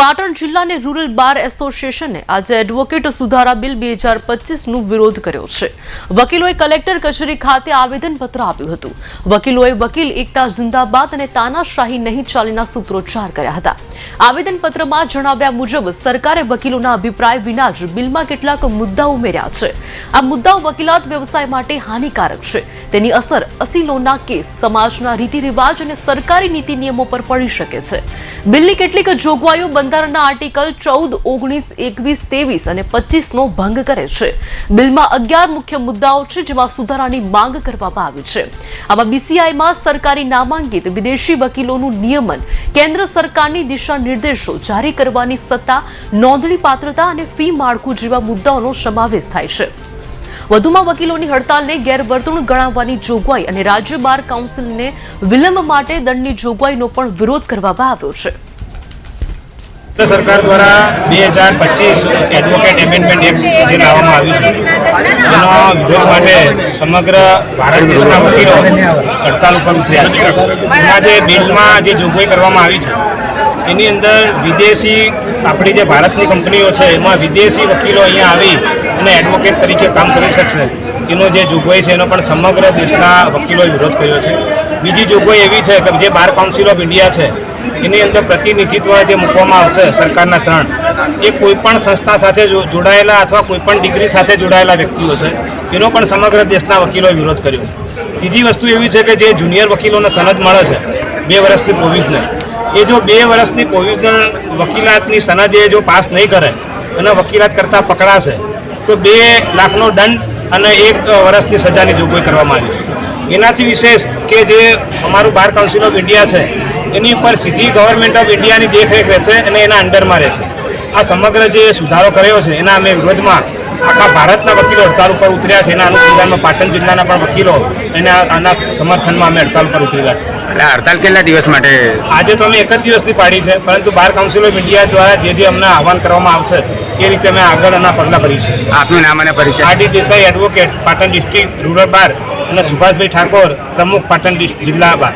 પાટણ જિલ્લાની રૂરલ બાર એસોસિએશને આજે એડવોકેટ સુધારા બિલ બે હજાર પચીસનું વિરોધ કર્યો છે. વકીલોએ કલેક્ટર કચેરી ખાતે આવેદનપત્ર આપ્યું હતું. વકીલોએ વકીલ એકતા જિંદાબાદ અને તાનાશાહી નહીં ચાલીના સૂત્રોચ્ચાર કર્યા હતા. આવેદનપત્રમાં જણાવ્યા મુજબ સરકારે વકીલોના અભિપ્રાય વિના જ બિલમાં કેટલાક મુદ્દાઓ ઉમેર્યા છે. આ મુદ્દાઓ વકીલાત વ્યવસાય માટે હાનિકારક છે. તેની અસર અસીલોના કેસ, સમાજના રીતિ રિવાજ અને સરકારી નીતિ નિયમો પર પડી શકે છે. બિલની કેટલીક જોગવાઈઓ બંધારણના આર્ટિકલ ચૌદ, ઓગણીસ, એકવીસ, ત્રેવીસ અને પચીસનો ભંગ કરે છે. બિલમાં અગિયાર મુખ્ય મુદ્દાઓ છે જેમાં સુધારાની માંગ કરવામાં આવી છે. આમાં બીસીઆઈમાં સરકારી નામાંકિત વિદેશી વકીલોનું નિયમન, કેન્દ્ર સરકારની દિશા નિર્દેશો જારી કરવાની સત્તા, નોંધણી પાત્રતા અને ફી માળખું જેવા મુદ્દાઓનો સમાવેશ થાય છે. વધુમાં વકીલોની હડતાલને ગેરવર્તણૂક ગણાવવાની જોગવાઈ અને રાજ્ય બાર કાઉન્સિલને વિલંબ માટે દંડની જોગવાઈનો પણ વિરોધ કરવામાં આવ્યો છે. સરકાર દ્વારા બે હજાર પચીસ એડવોકેટ એમેન્ડમેન્ટ એક્ટ જે લાવવામાં આવ્યું છે એનો વિરોધ માટે સમગ્ર ભારત દેશના વકીલો હડતાલ ઉપર ઉતર્યા છે. એના જે બિલમાં જે જોગવાઈ કરવામાં આવી છે, એની અંદર વિદેશી આપણી જે ભારતની કંપનીઓ છે, એમાં વિદેશી વકીલો અહીંયા આવી અને એડવોકેટ તરીકે કામ કરી શકશે. એનો જે જોગવાઈ છે, એનો પણ સમગ્ર દેશના વકીલોએ વિરોધ કર્યો છે. બીજી જોગવાઈ એવી છે કે જે બાર કાઉન્સિલ ઓફ ઇન્ડિયા છે એની અંદર પ્રતિનિધિત્વ જે મૂકવામાં આવશે સરકારના ત્રણ, એ કોઈપણ સંસ્થા સાથે જોડાયેલા અથવા કોઈપણ ડિગ્રી સાથે જોડાયેલા વ્યક્તિઓ છે, એનો પણ સમગ્ર દેશના વકીલોએ વિરોધ કર્યો છે. ત્રીજી વસ્તુ એવી છે કે જે જુનિયર વકીલોને સનદ મળે છે, બે વર્ષની પ્રોવિઝનલ એ જો બે વર્ષની પ્રોવિઝનલ વકીલાતની સનદ એ જો પાસ નહીં કરે અને વકીલાત કરતાં પકડાશે, તો બે લાખનો દંડ અને એક વર્ષની સજાની જોગવાઈ કરવામાં આવી છે. એનાથી વિશેષ કે જે અમારું બાર કાઉન્સિલ ઓફ ઇન્ડિયા છે એની ઉપર સીધી ગવર્મેન્ટ ઓફ ઇન્ડિયાની દેખરેખ રહેશે અને એના અંડરમાં રહેશે. આ સમગ્ર જે સુધારો કર્યો છે એના અમે વિરોધમાં આખા ભારતના વકીલો હડતાલ ઉપર ઉતર્યા છે. એના અનુસંધાનમાં પાટણ જિલ્લાના પણ વકીલો એના આના સમર્થનમાં અમે હડતાલ ઉપર ઉતરેલા છે. એટલે હડતાલ કેટલા દિવસ માટે? આજે તો અમે એક જ દિવસની પાડી છે પરંતુ બાર કાઉન્સિલ ઓફ ઇન્ડિયા દ્વારા જે જે અમને આહવાન કરવામાં આવશે એ રીતે અમે આગળ એના પગલાં ભરીશું આપનું નામ અને પરિચય? RD Desai advocate Patan district rural bar અને સુભાષભાઈ ઠાકોર પ્રમુખ પાટણ જિલ્લા બાર.